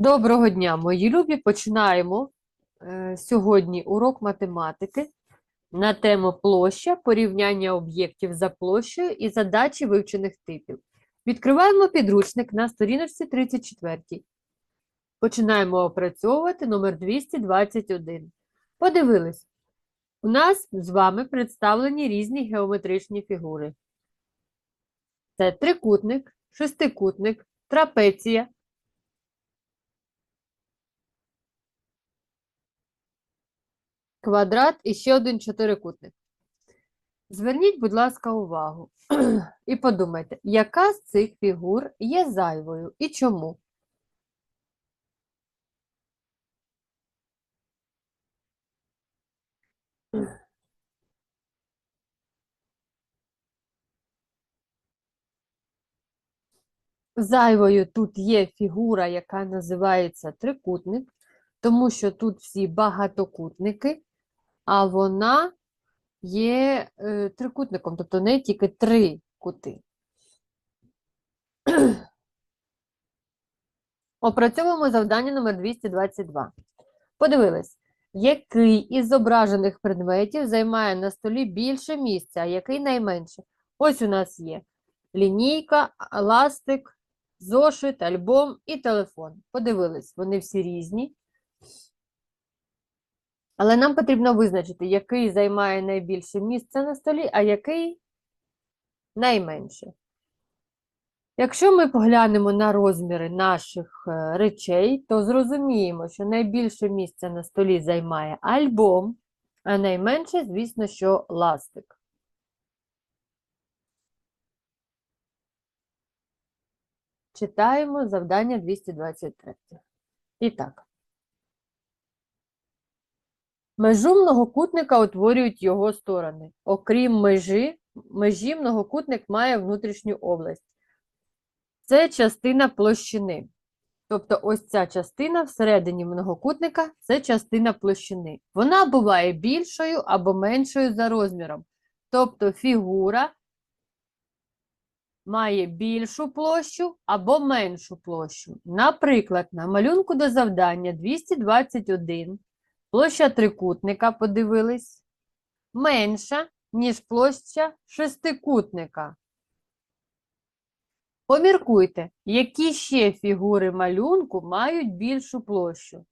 Доброго дня, мої любі. Починаємо е, сьогодні урок математики на тему площа, порівняння об'єктів за площею і задачі вивчених типів. Відкриваємо підручник на сторіночці 34. Починаємо опрацьовувати номер 221. Подивились. У нас з вами представлені різні геометричні фігури. Це трикутник, шестикутник, трапеція, квадрат і ще один чотирикутник. Зверніть, будь ласка, увагу і подумайте, яка з цих фігур є зайвою і чому? Зайвою тут є фігура, яка називається трикутник, тому що тут всі багатокутники, а вона є е, трикутником, тобто не тільки три кути. Опрацьовуємо завдання номер 222. Подивились, який із зображених предметів займає на столі більше місця, а який найменше? Ось у нас є лінійка, ластик, зошит, альбом і телефон. Подивились, вони всі різні. Але нам потрібно визначити, який займає найбільше місця на столі, а який найменше. Якщо ми поглянемо на розміри наших е, речей, то зрозуміємо, що найбільше місця на столі займає альбом, а найменше, звісно, що ластик. Читаємо завдання 223. І так. Межу многокутника утворюють його сторони. Окрім межі, межі многокутник має внутрішню область. Це частина площини. Тобто ось ця частина всередині многокутника це частина площини. Вона буває більшою або меншою за розміром. Тобто фігура має більшу площу або меншу площу. Наприклад, на малюнку до завдання 221 площа трикутника, подивились, менша, ніж площа шестикутника. Поміркуйте, які ще фігури малюнку мають більшу площу.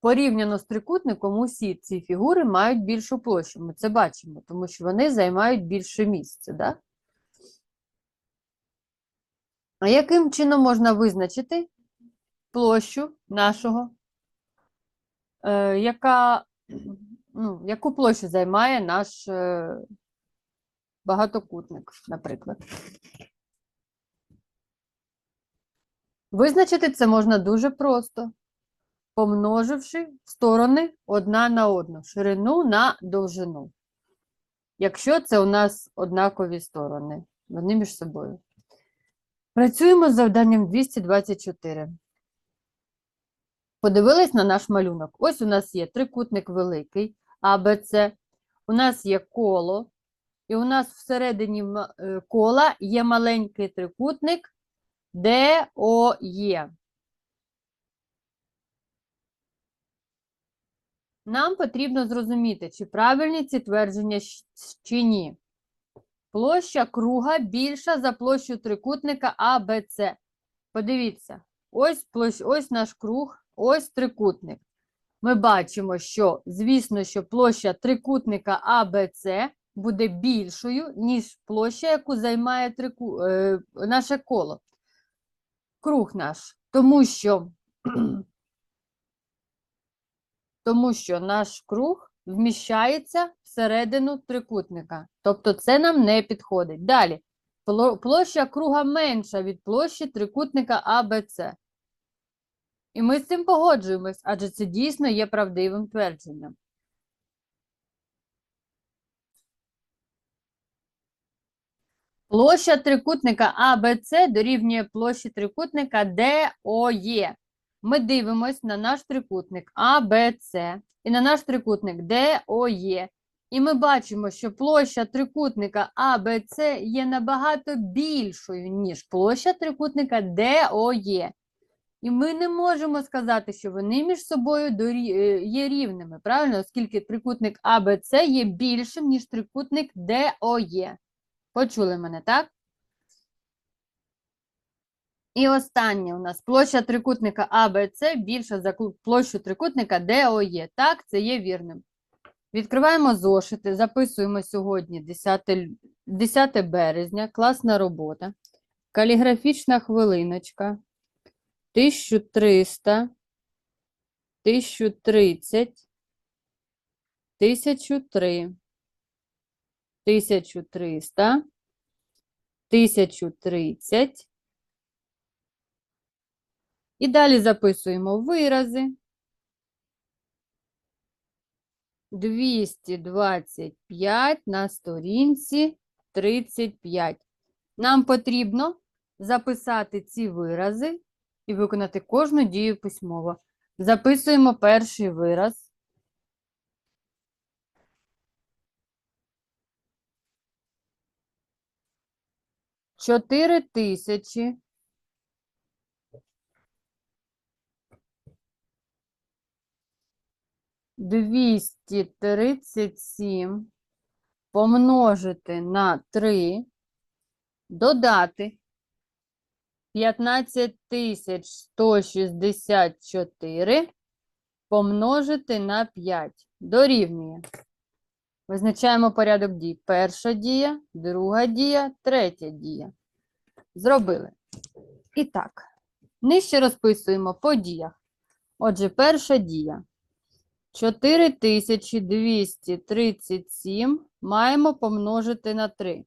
Порівняно з трикутником усі ці фігури мають більшу площу. Ми це бачимо, тому що вони займають більше місця. Да? А яким чином можна визначити площу нашого, е, яка, ну, яку площу займає наш е, багатокутник, наприклад? Визначити це можна дуже просто, помноживши сторони одна на одну, ширину на довжину. Якщо це у нас однакові сторони, вони між собою. Працюємо з завданням 224. Подивились на наш малюнок. Ось у нас є трикутник великий, АБЦ, у нас є коло, і у нас всередині е, кола є маленький трикутник ДОЄ. Нам потрібно зрозуміти, чи правильні ці твердження чи ні. Площа круга більша за площу трикутника АБЦ. Подивіться, ось, площ, ось наш круг, ось трикутник. Ми бачимо, що, звісно, що площа трикутника АБЦ буде більшою, ніж площа, яку займає трику, е, наше коло. Круг наш. Тому що, тому що наш круг вміщається всередину трикутника. Тобто це нам не підходить. Далі. Площа круга менша від площі трикутника АБЦ. І ми з цим погоджуємось, адже це дійсно є правдивим твердженням. Площа трикутника АБЦ дорівнює площі трикутника ДОЄ. Ми дивимось на наш трикутник АБЦ і на наш трикутник ДОЄ І ми бачимо, що площа трикутника АБЦ є набагато більшою, ніж площа трикутника ДОЄ. І ми не можемо сказати, що вони між собою е, є рівними, правильно? Оскільки трикутник АБЦ є більшим, ніж трикутник ДОЄ. Почули мене, так? І останнє у нас площа трикутника АБЦ більша за площу трикутника ДОЄ. Так, це є вірним. Відкриваємо зошити, записуємо сьогодні 10, 10 березня, класна робота. Каліграфічна хвилиночка. 1300, 1030, 1003, 1300, 1030. І далі записуємо вирази. 225 на сторінці 35. Нам потрібно записати ці вирази і виконати кожну дію письмово. Записуємо перший вираз. Чотири тисячі двісті тридцять сім помножити на 3, додати 15164 помножити на 5 дорівнює. Визначаємо порядок дій. Перша дія, друга дія, третя дія. Зробили. І так, нижче розписуємо по діях. Отже, перша дія. 4237 маємо помножити на 3.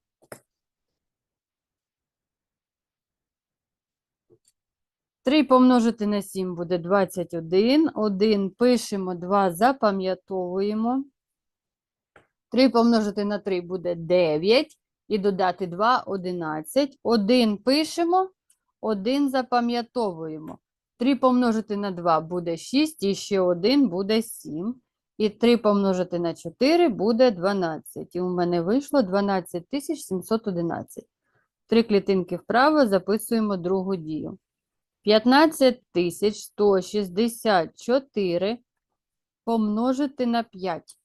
Три помножити на 7 буде 21. 1 пишемо, 2 запам'ятовуємо. 3 помножити на 3 буде 9. І додати 2 – 11. 1 пишемо, 1 запам'ятовуємо. 3 помножити на 2 буде 6, і ще 1 буде 7. І 3 помножити на 4 буде 12. І у мене вийшло 12 711. Три клітинки вправо записуємо другу дію. 15 164 помножити на 5.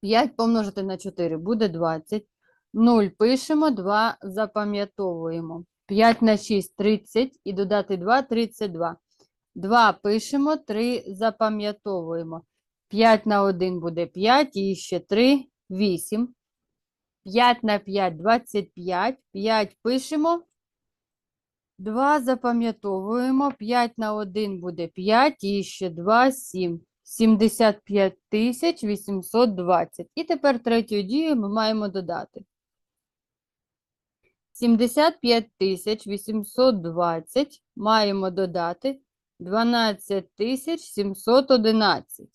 П'ять помножити на 4 буде 20. 0 пишемо, 2 запам'ятовуємо. 5 на 6 – 30 і додати 2 – 32. 2 пишемо, 3 запам'ятовуємо. 5 на 1 буде 5 і ще 3 – 8. 5 на 5 – 25. 5 пишемо. 2 запам'ятовуємо. 5 на 1 буде 5 і ще 2 – 7. 75 тисяч 820. І тепер третю дію ми маємо додати. 75 тисяч 820 маємо додати 12 тисяч 711.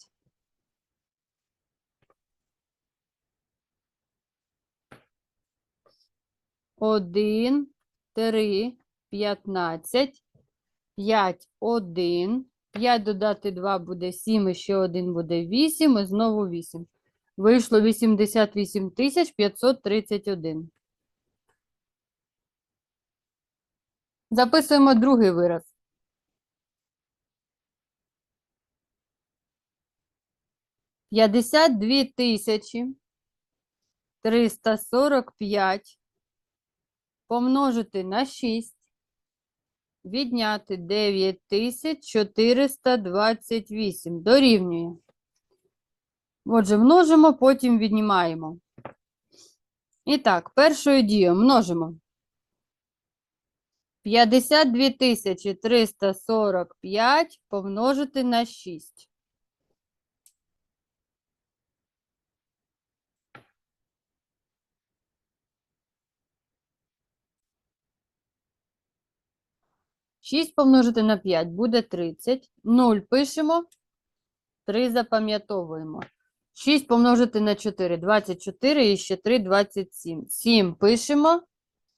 Один, три, п'ятнадцять, п'ять, один. 5 додати 2 буде 7, і ще 1 буде 8, і знову 8. Вийшло 88 тисяч 531. Записуємо другий вираз. П'ятдесят дві тисячі триста сорок п'ять помножити на 6, відняти 9428 дорівнює. Отже, множимо, потім віднімаємо. І так, першою дією множимо. 52 345 помножити на 6. Шість помножити на 5 буде 30. 0 пишемо. 3 запам'ятовуємо. 6 помножити на 4 – 24 і ще 3 – 27. 7 пишемо.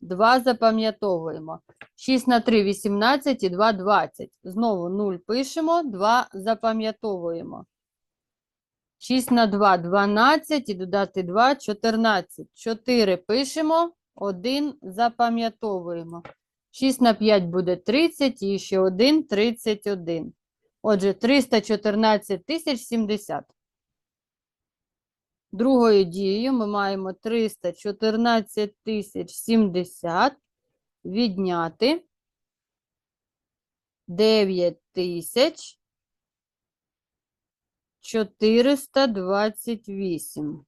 2 запам'ятовуємо. 6 на 3 – 18 і 2 – 20. Знову 0 пишемо, 2 запам'ятовуємо. 6 на 2 – 12 і додати 2 – 14. 4 пишемо, 1 запам'ятовуємо. 6 на 5 буде 30 і ще 1 – 31. Отже, 314 тисяч 70. Другою дією ми маємо 314 тисяч 70 відняти 9 тисяч 428.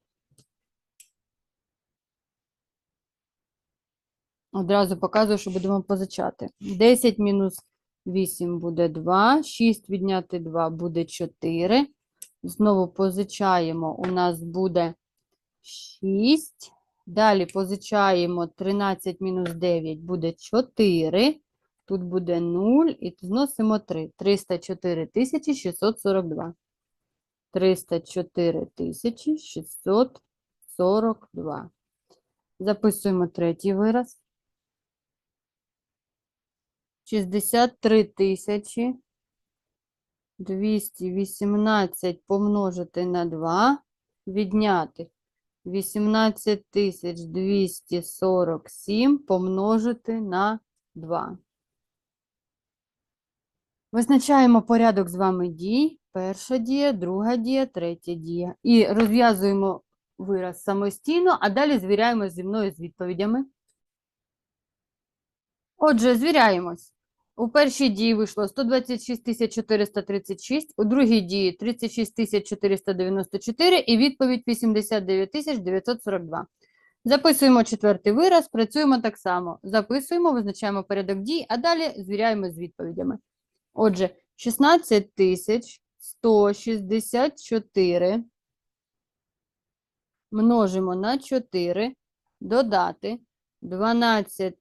Одразу показую, що будемо позичати. 10 мінус 8 буде 2, 6 відняти 2 буде 4. Знову позичаємо, у нас буде 6. Далі позичаємо 13 мінус 9 буде 4. Тут буде 0 і зносимо 3. 304 642. 304 642. Записуємо третій вираз. 63 тисячі 218 помножити на 2, відняти 18 тисяч 247 помножити на 2. Визначаємо порядок з вами дій. Перша дія, друга дія, третя дія. І розв'язуємо вираз самостійно, а далі звіряємо зі мною з відповідями. Отже, звіряємось. У першій дії вийшло 126 436, у другій дії 36 494 і відповідь 89 942. Записуємо четвертий вираз, працюємо так само. Записуємо, визначаємо порядок дій, а далі звіряємо з відповідями. Отже, 16 164 множимо на 4, додати 12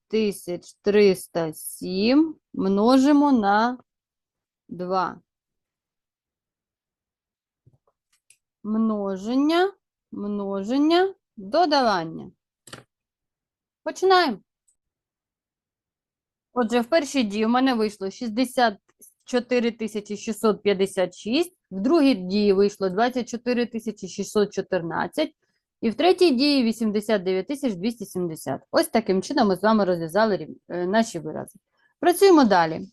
307 множимо на 2. Множення, множення, додавання. Починаємо. Отже, в першій дії у мене вийшло 64 656, в другій дії вийшло 24 614, і в третій дії 89 270. Ось таким чином ми з вами розв'язали е, наші вирази. Працюємо далі.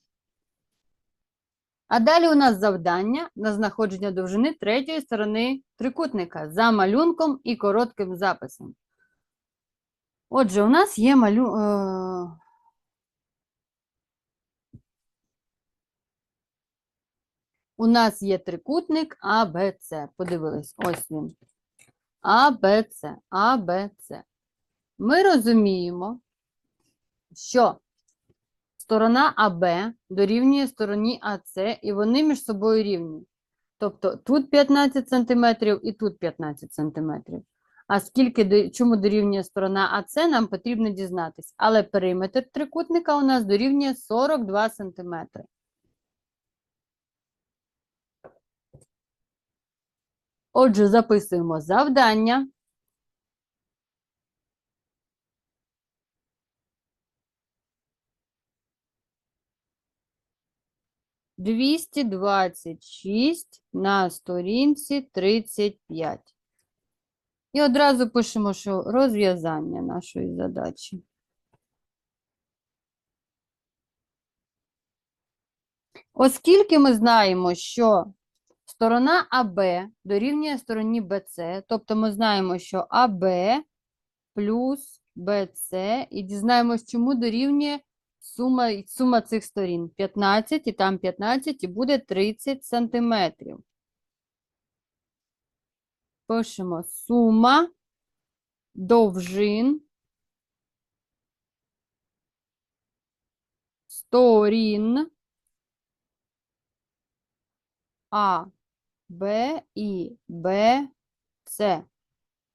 А далі у нас завдання на знаходження довжини третьої сторони трикутника за малюнком і коротким записом. Отже, у нас є малю... е, У нас є трикутник АБЦ. Подивились, ось він. АБЦ, АБЦ. Ми розуміємо, що сторона АБ дорівнює стороні АЦ, і вони між собою рівні. Тобто тут 15 см і тут 15 см. А скільки чому дорівнює сторона АЦ, нам потрібно дізнатись. Але периметр трикутника у нас дорівнює 42 см. Отже, записуємо завдання. Двісті двадцять шість на сторінці тридцять п'ять. І одразу пишемо, що розв'язання нашої задачі. Оскільки ми знаємо, що Сторона АБ дорівнює стороні БЦ, тобто ми знаємо, що АБ плюс БЦ, і дізнаємось, чому дорівнює сума, сума цих сторін. 15 і там 15, і буде 30 сантиметрів. Пишемо сума довжин сторін А. Б і Б, С.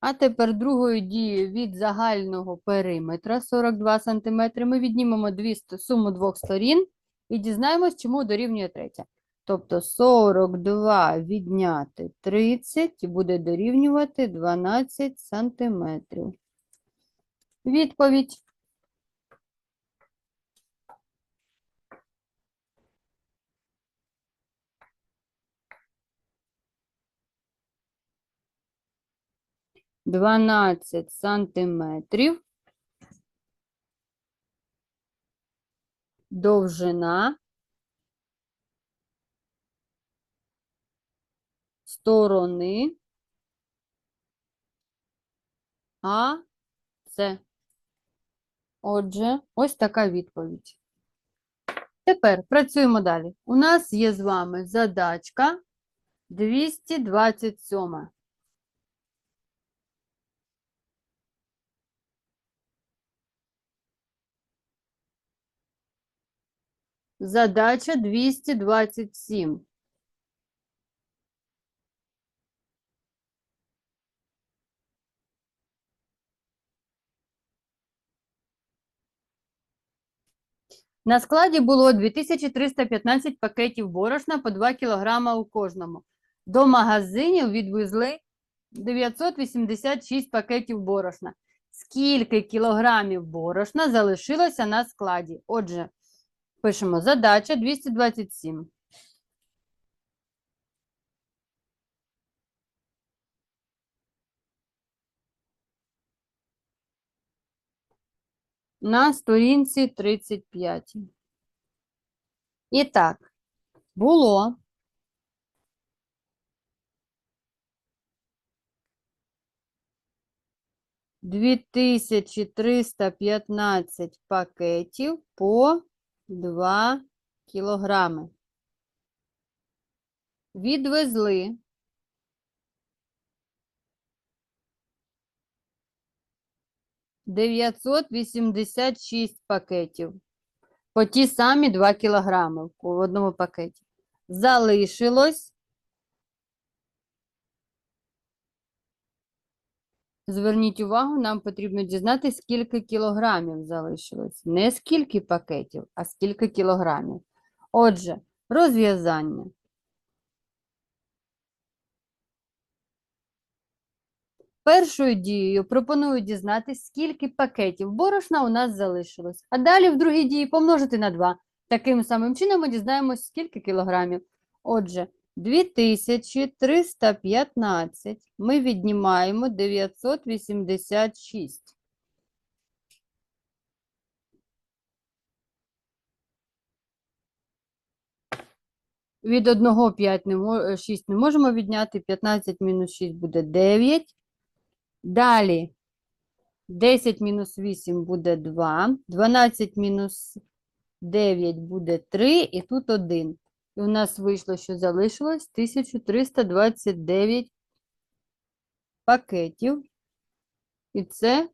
А тепер другою дією від загального периметра 42 см ми віднімемо дві, суму двох сторін і дізнаємось, чому дорівнює третя. Тобто 42 відняти 30 і буде дорівнювати 12 см. Відповідь. 12 сантиметрів. Довжина сторони А, С. Отже, ось така відповідь. Тепер працюємо далі. У нас є з вами задачка 227. Задача 227. На складі було 2315 пакетів борошна по 2 кг у кожному. До магазинів відвезли 986 пакетів борошна. Скільки кілограмів борошна залишилося на складі? Отже, пишемо задача 227. На сторінці 35. І так, було Дві тисячі триста п'ятнадцять пакетів по 2 кілограми. Відвезли дев'ятсот вісімдесят шість пакетів по ті самі 2 кілограми в одному пакеті. Залишилось Зверніть увагу, нам потрібно дізнатися, скільки кілограмів залишилось. Не скільки пакетів, а скільки кілограмів. Отже, розв'язання. Першою дією пропоную дізнатися, скільки пакетів борошна у нас залишилось. А далі в другій дії помножити на 2. Таким самим чином ми дізнаємося, скільки кілограмів. Отже, 2315 ми віднімаємо 986. Від 1 5 не, 6 не можемо відняти, 15 мінус 6 буде 9. Далі 10 мінус 8 буде 2, 12 мінус 9 буде 3, і тут 1. І у нас вийшло, що залишилось 1329 пакетів. І це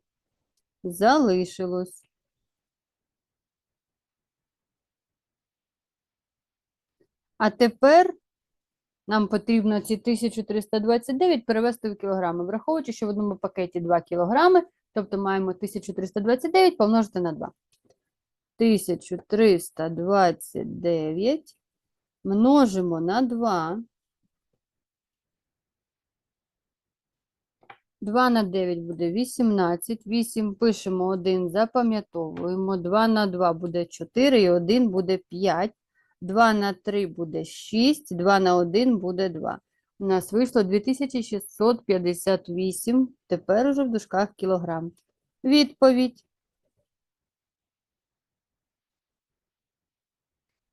залишилось. А тепер нам потрібно ці 1329 перевести в кілограми, враховуючи, що в одному пакеті 2 кілограми, тобто маємо 1329 помножити на 2. 1329 множимо на 2. 2 на 9 буде 18. 8 пишемо 1, запам'ятовуємо. 2 на 2 буде 4 і 1 буде 5. 2 на 3 буде 6, 2 на 1 буде 2. У нас вийшло 2658, тепер уже в дужках кілограм. Відповідь.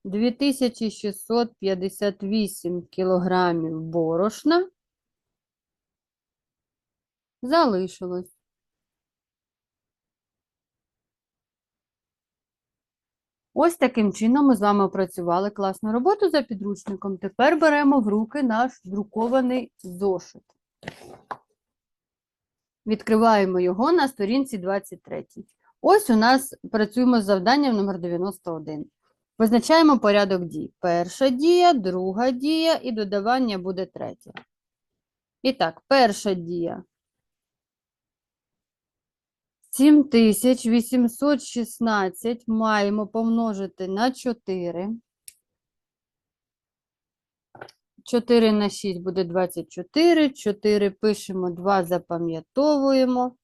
2658 кілограмів борошна залишилось. Ось таким чином ми з вами опрацювали класну роботу за підручником. Тепер беремо в руки наш друкований зошит. Відкриваємо його на сторінці 23. Ось у нас працюємо з завданням номер 91. Визначаємо порядок дій. Перша дія, друга дія і додавання буде третя. І так, перша дія. 7816 маємо помножити на 4. 4 на 6 буде 24. 4 пишемо, 2 запам'ятовуємо.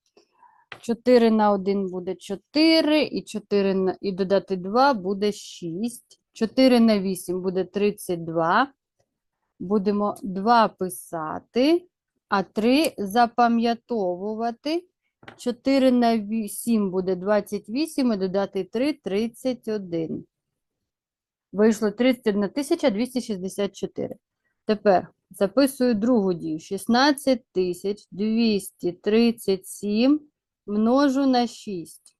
4 на 1 буде 4, і 4 на, і додати 2 буде 6. 4 на 8 буде 32. Будемо 2 писати. а 3 запам'ятовувати. 4 на 7 буде 28, і додати 3 – 31. Вийшло 31 264. Тепер записую другу дію. 16 237 множу на 6.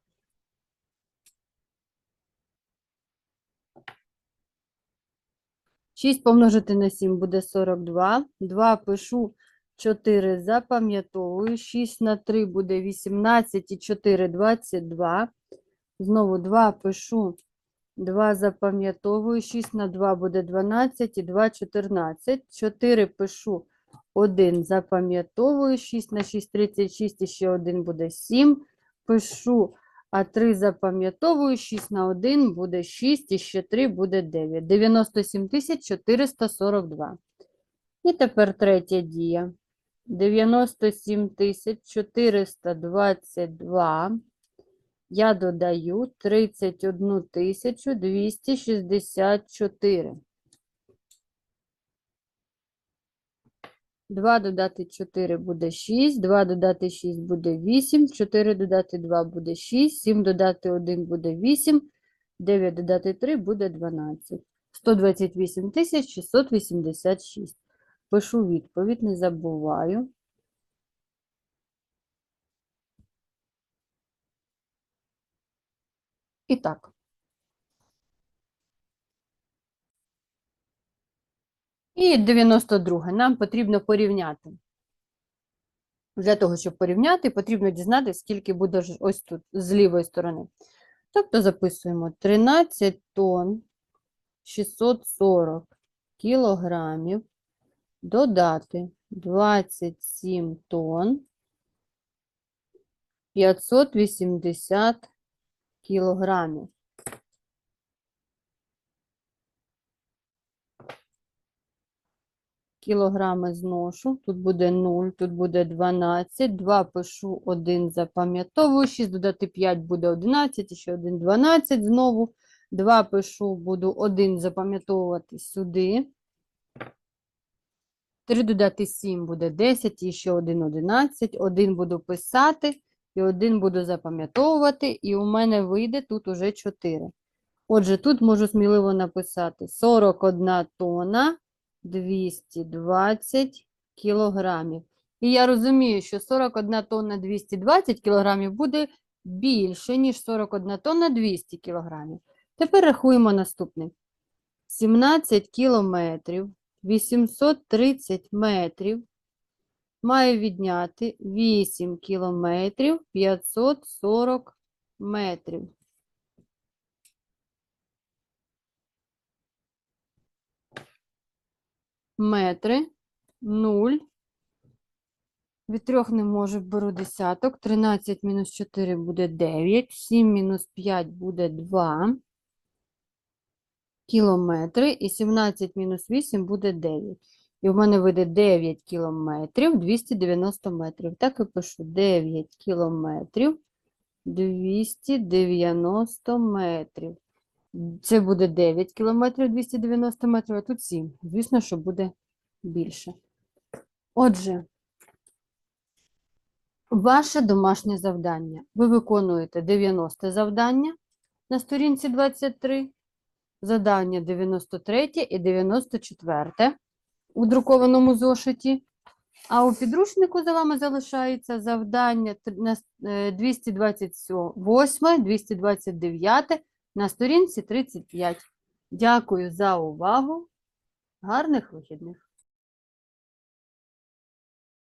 Шість помножити на 7 буде 42. 2 пишу 4 запам'ятовую. 6 на 3 буде 18 і 4 – 22. Знову 2 пишу 2 запам'ятовую, 6 на 2 буде 12 і 2 – 14. 4 пишу 1 запам'ятовую, 6 на 6 – 36 і ще 1 буде 7. Пишу, а 3 запам'ятовую, 6 на 1 буде 6 і ще 3 буде 9. 97 442. І тепер третя дія. 97 422 я додаю 31 264. 2 додати 4 буде 6, 2 додати 6 буде 8, 4 додати 2 буде 6, 7 додати 1 буде 8, 9 додати 3 буде 12. 128 686. Пишу відповідь, не забуваю. І так. І 92. Нам потрібно порівняти. Для того, щоб порівняти, потрібно дізнатися, скільки буде ось тут, з лівої сторони. Тобто записуємо 13 тонн 640 кілограмів, додати 27 тонн 580 кілограмів. Кілограми зношу, тут буде 0, тут буде 12, 2 пишу, 1 запам'ятовую, 6 додати 5 буде 11, і ще 1 – 12 знову. 2 пишу, буду 1 запам'ятовувати сюди. 3 додати 7 буде 10, і ще 1 – 11. 1 буду писати, і 1 буду запам'ятовувати, і у мене вийде тут уже 4. Отже, тут можу сміливо написати 41 тонна 220 кілограмів. І я розумію, що 41 тонна 220 кілограмів буде більше, ніж 41 тонна 200 кілограмів. Тепер рахуємо наступне. 17 кілометрів, 830 метрів має відняти 8 кілометрів 540 метрів. Метри 0. Від трьох не можу, беру десяток. 13 мінус 4 буде 9. 7 мінус 5 буде 2 кілометри. І 17 мінус 8 буде 9. І в мене вийде 9 кілометрів 290 метрів. Так і пишу 9 кілометрів 290 метрів. Це буде 9 кілометрів 290 метрів, а тут 7. Звісно, що буде більше. Отже, ваше домашнє завдання. Ви виконуєте 90 завдання на сторінці 23, завдання 93 і 94 у друкованому зошиті. А у підручнику за вами залишається завдання тр- на с- е, 228, 229 на сторінці 35. Дякую за увагу. Гарних вихідних!